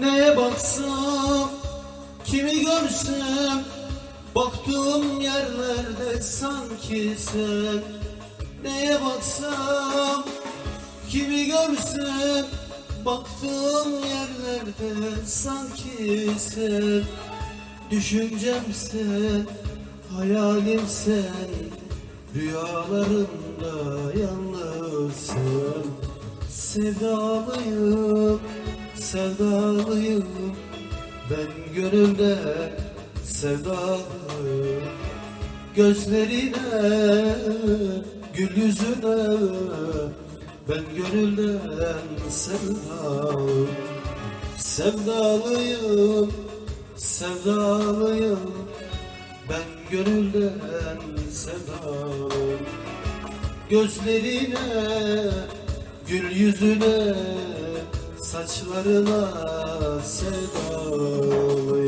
Neye baksam, kimi görsem Baktığım yerlerde sanki sen. Neye baksam, kimi görsem Baktığım yerlerde sanki sen. Düşüncem sen, hayalim sen Rüyalarımda yalnızsın. Sevdalıyım, sevdalıyım. Ben gönülde sevdalıyım. Gözlerine, gül yüzüne. Ben gönülden sevdalıyım. Sevdalıyım, sevdalıyım. Ben gönülden sevdalıyım. Gözlerine, gül yüzüne Saçlarına sevdalıyım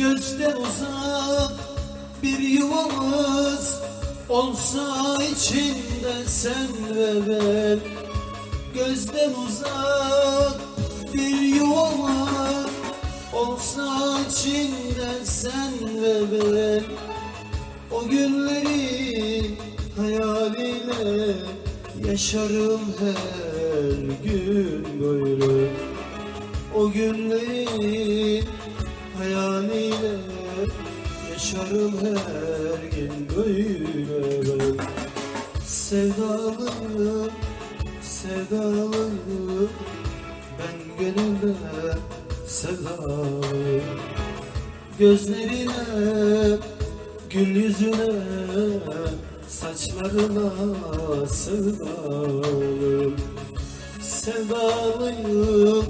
Gözden uzak bir yuvamız Olsa içinde sen ve ben. Gözden uzak bir yuvamız Olsa içinde sen ve ben. O günleri hayaliyle Yaşarım her gün böyle. O günleri hayaliyle yaşarım her gün böyle. Ben Sevdalıyım, sevdalıyım Ben gönülde sevdalıyım Gözlerine, gül yüzüne Saçlarına sevdalıyım Sevdalıyım,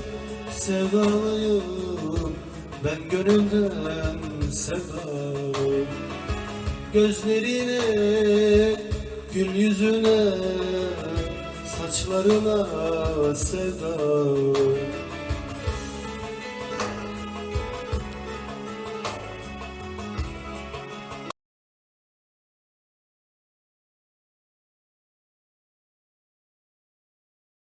sevdalıyım Ben gönülden sevdalıyım Gözlerine, gül yüzüne Saçlarına sevdalıyım